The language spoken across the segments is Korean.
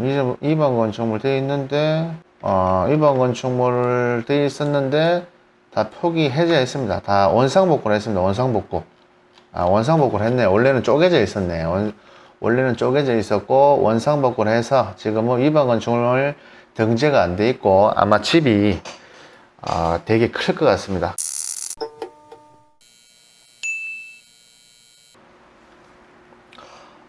2번, 2번 건축물 돼 있는데, 어, 2번 건축물 돼 있었는데, 다 표기 해제했습니다. 다 원상복구를 했습니다. 원상복구. 아, 원상복구를 했네. 원래는 쪼개져 있었네. 원, 원래는 쪼개져 있었고, 원상복구를 해서 지금은 2번 건축물 등재가 안 돼 있고, 아마 집이, 아, 되게 클 것 같습니다.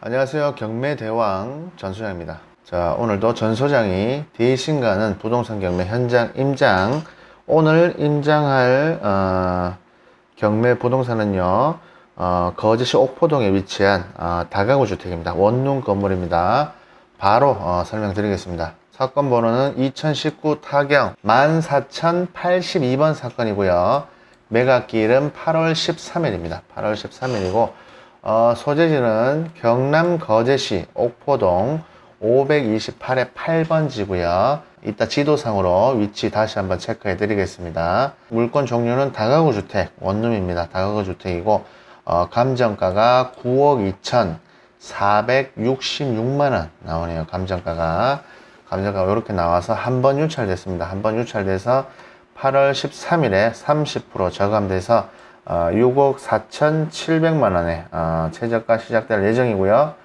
안녕하세요. 경매대왕 전소장입니다. 자, 오늘도 전 소장이 대신 가는 부동산 경매 현장 임장. 오늘 임장할, 어, 경매 부동산은요, 어, 거제시 옥포동에 위치한, 어, 다가구 주택입니다. 원룸 건물입니다. 바로, 어, 설명드리겠습니다. 사건 번호는 2019 타경 14,082번 사건이고요. 매각기일은 8월 13일입니다. 8월 13일이고, 어, 소재지는 경남 거제시 옥포동 528의 8번지고요. 이따 지도상으로 위치 다시 한번 체크해 드리겠습니다. 물건 종류는 다가구 주택, 원룸입니다. 다가구 주택이고, 어, 감정가가 9억 2,466만원 나오네요. 감정가가. 감정가가 이렇게 나와서 한 번 유찰됐습니다. 한 번 유찰돼서 8월 13일에 30% 저감돼서 어, 6억 4,700만 원에 어, 최저가 시작될 예정이고요.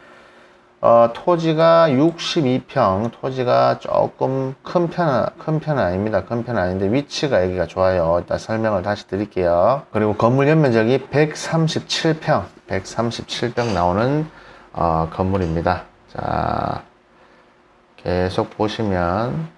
어, 토지가 62평, 토지가 조금 큰 편은, 큰 편은 아닙니다. 큰 편은 아닌데 위치가 여기가 좋아요. 일단 설명을 다시 드릴게요. 그리고 건물 연면적이 137평, 137평 나오는 어, 건물입니다. 자, 계속 보시면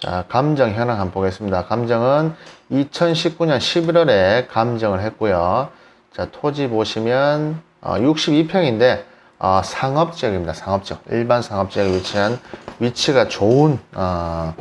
자, 감정 현황 한번 보겠습니다. 감정은 2019년 11월에 감정을 했고요. 자, 토지 보시면 어, 62평인데 어, 상업 지역입니다. 상업 지역. 일반 상업 지역에 위치한 위치가 좋은 어,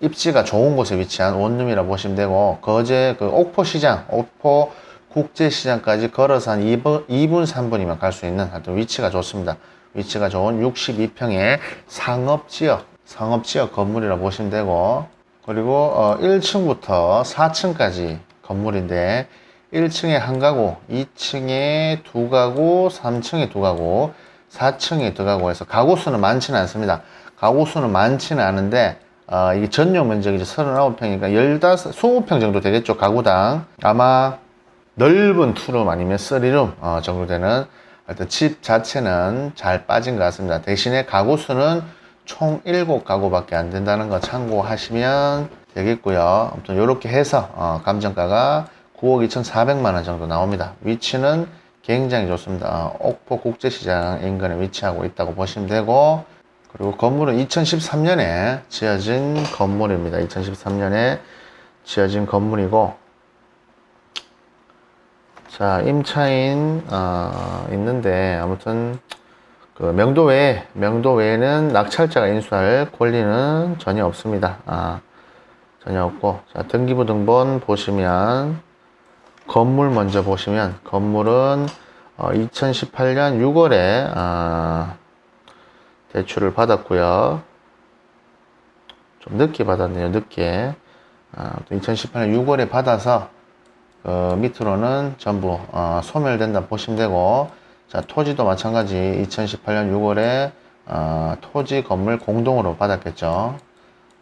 입지가 좋은 곳에 위치한 원룸이라 보시면 되고 거제 그 옥포 시장, 옥포 국제 시장까지 걸어서 한 2분, 2분 3분이면 갈 수 있는 하여튼 위치가 좋습니다. 위치가 좋은 62평의 상업 지역, 상업 지역 건물이라 보시면 되고 그리고 어, 1층부터 4층까지 건물인데 1층에 한 가구, 2층에 두 가구, 3층에 두 가구, 4층에 두 가구 해서 가구 수는 많지는 않습니다. 가구 수는 많지는 않은데 어, 이게 전용 면적이 이제 39평이니까 15, 20평 정도 되겠죠. 가구당. 아마 넓은 투룸 아니면 쓰리룸 어, 정도 되는 하여튼 집 자체는 잘 빠진 것 같습니다. 대신에 가구 수는 총 7가구밖에 안 된다는 거 참고하시면 되겠고요. 아무튼 이렇게 해서 어, 감정가가 9억 2,400만 원 정도 나옵니다. 위치는 굉장히 좋습니다. 어, 옥포 국제시장 인근에 위치하고 있다고 보시면 되고 그리고 건물은 2013년에 지어진 건물입니다. 2013년에 지어진 건물이고 자 임차인 어, 있는데 아무튼 그 명도 외에 명도 외에는 낙찰자가 인수할 권리는 전혀 없습니다. 아, 전혀 없고 자 등기부 등본 보시면 건물 먼저 보시면 건물은 어, 2018년 6월에 아, 대출을 받았고요. 좀 늦게 받았네요. 늦게. 아, 2018년 6월에 받아서 그 밑으로는 전부 어, 소멸된다 보시면 되고 자 토지도 마찬가지 2018년 6월에 어, 토지 건물 공동으로 받았겠죠.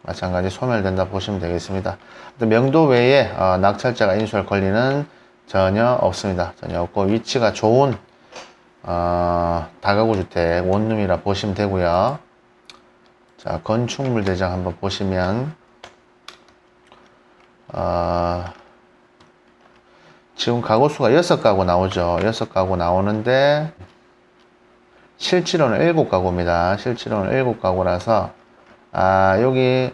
마찬가지 소멸된다 보시면 되겠습니다. 명도 외에 어, 낙찰자가 인수할 권리는 전혀 없습니다. 전혀 없고 위치가 좋은 어, 다가구 주택 원룸이라 보시면 되고요. 자 건축물 대장 한번 보시면 어, 지금 가구 수가 6가구 나오죠. 6가구 나오는데 실제로는 7가구입니다. 실제로는 7가구라서 아 여기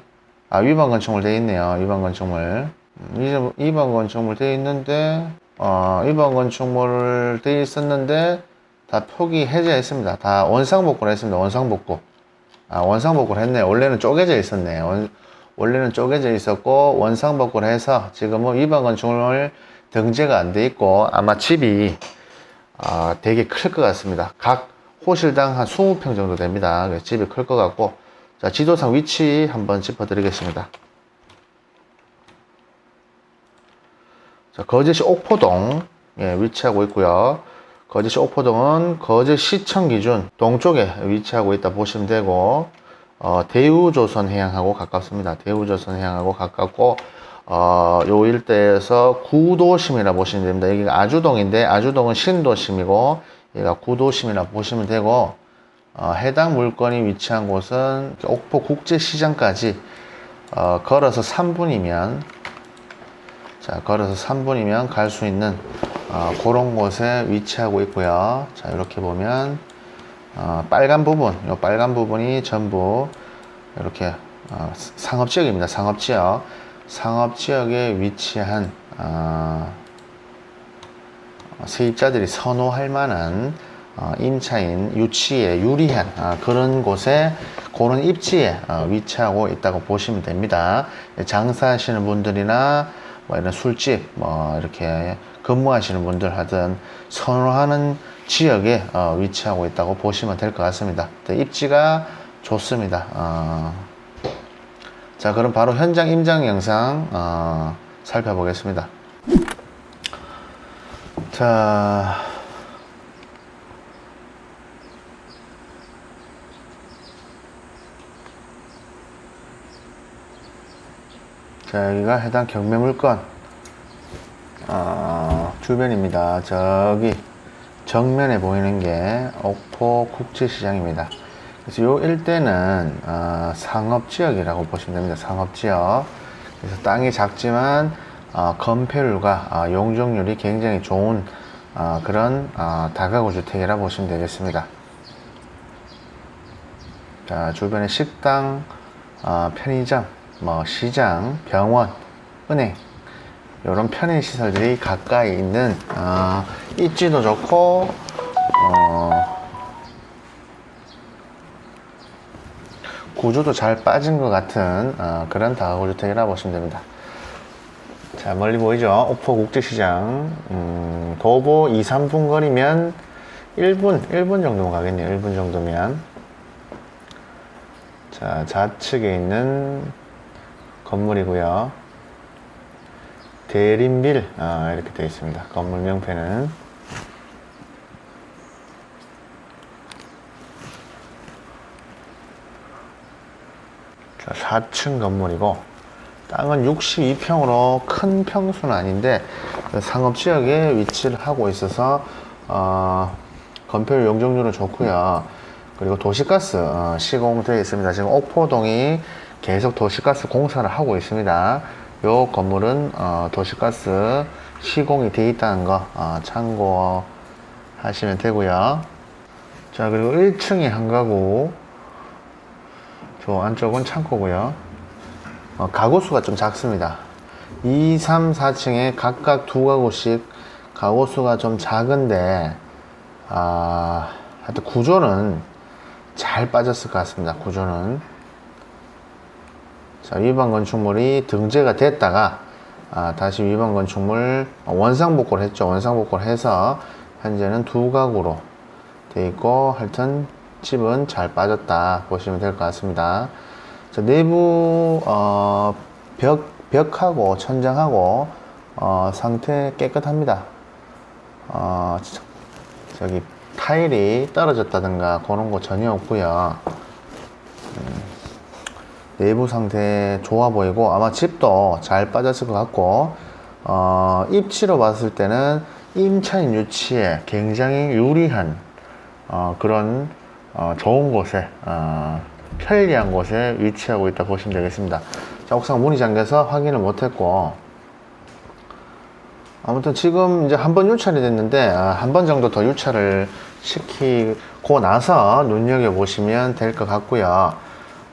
아 위반 건축물 돼 있네요. 위반 건축물 음, 위반 건축물 돼 있는데 어 위반 건축물 돼 있었는데 다 표기 해제했습니다. 다 원상복구를 했습니다. 원상복구 아 원상복구를 했네. 원래는 쪼개져 있었네. 원, 원래는 쪼개져 있었고 원상복구를 해서 지금은 위반 건축물 등재가 안 돼 있고 아마 집이 아, 되게 클 것 같습니다. 각 호실당 한 20평 정도 됩니다. 집이 클 것 같고 자 지도상 위치 한번 짚어드리겠습니다. 자 거제시 옥포동 예, 위치하고 있고요. 거제시 옥포동은 거제시청 기준 동쪽에 위치하고 있다 보시면 되고 어, 대우조선 해양하고 가깝습니다. 대우조선 해양하고 가깝고 어, 요 일대에서 구도심이라 보시면 됩니다. 여기가 아주동인데 아주동은 신도심이고 여기가 구도심이라 보시면 되고 어, 해당 물건이 위치한 곳은 옥포 국제시장까지 어, 걸어서 3분이면 자 걸어서 3분이면 갈 수 있는 어, 그런 곳에 위치하고 있고요. 자 이렇게 보면 어, 빨간 부분, 이 빨간 부분이 전부 이렇게 어, 상업 지역입니다. 상업 지역, 상업 지역에 위치한 어, 세입자들이 선호할 만한 어, 임차인 유치에 유리한 어, 그런 곳에 그런 입지에 어, 위치하고 있다고 보시면 됩니다. 장사하시는 분들이나 뭐 이런 술집 뭐 이렇게 근무하시는 분들 하든 선호하는 지역에 어, 위치하고 있다고 보시면 될 것 같습니다. 네, 입지가 좋습니다. 어, 자 그럼 바로 현장 임장 영상 어, 살펴보겠습니다. 자. 자, 여기가 해당 경매 물건, 어, 주변입니다. 저기, 정면에 보이는 게 옥포 국제시장입니다. 그래서 요 일대는, 어, 상업지역이라고 보시면 됩니다. 상업지역. 그래서 땅이 작지만, 어, 건폐율과 어, 용적률이 굉장히 좋은 어, 그런 어, 다가구 주택이라 보시면 되겠습니다. 자, 주변에 식당, 어, 편의점, 뭐 시장, 병원, 은행 이런 편의 시설들이 가까이 있는 어, 입지도 좋고 어, 구조도 잘 빠진 것 같은 어, 그런 다가구 주택이라 보시면 됩니다. 자 멀리 보이죠? 옥포 국제시장 음, 도보 2, 3분 거리면 1분, 1분 정도면 가겠네요. 1분 정도면 자 좌측에 있는 건물이고요. 대림빌 아, 이렇게 되어 있습니다. 건물 명패는 자, 4층 건물이고 땅은 62평으로 큰 평수는 아닌데 그 상업지역에 위치를 하고 있어서 어, 건폐율 용적률은 좋고요. 그리고 도시가스 어, 시공되어 있습니다. 지금 옥포동이 계속 도시가스 공사를 하고 있습니다. 요 건물은 어, 도시가스 시공이 되어 있다는 거 어, 참고하시면 되고요. 자 그리고 1층이 한 가구 저 안쪽은 창고고요. 어, 가구 수가 좀 작습니다. 2, 3, 4층에 각각 두 가구씩 가구 수가 좀 작은데 아, 하여튼 구조는 잘 빠졌을 것 같습니다. 구조는 자, 위반 건축물이 등재가 됐다가 아, 다시 위반 건축물 원상복구를 했죠. 원상복구를 해서 현재는 두 가구로 돼 있고 하여튼 집은 잘 빠졌다 보시면 될 것 같습니다. 자, 내부 어, 벽 벽하고 천장하고 어, 상태 깨끗합니다. 어, 저기 타일이 떨어졌다든가 그런 거 전혀 없고요. 음, 내부 상태 좋아 보이고 아마 집도 잘 빠졌을 것 같고 어, 입지로 봤을 때는 임차인 유치에 굉장히 유리한 어, 그런 어, 좋은 곳에 어, 편리한 곳에 위치하고 있다 보시면 되겠습니다. 자, 옥상 문이 잠겨서 확인을 못했고 아무튼 지금 이제 한 번 유찰이 됐는데 아, 한번 정도 더 유찰을 시키고 나서 눈여겨 보시면 될 것 같고요.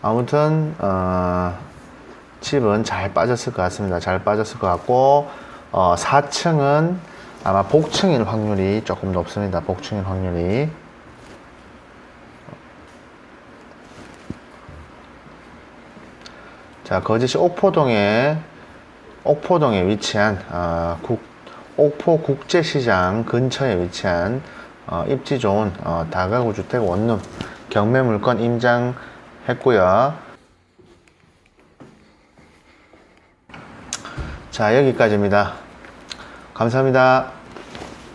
아무튼 어, 집은 잘 빠졌을 것 같습니다. 잘 빠졌을 것 같고 어, 4층은 아마 복층일 확률이 조금 높습니다. 복층일 확률이 자 거제시 옥포동에 옥포동에 위치한 어, 국, 옥포 국제시장 근처에 위치한 어, 입지 좋은 어, 다가구 주택 원룸 경매 물건 임장 했고요. 자 여기까지입니다. 감사합니다.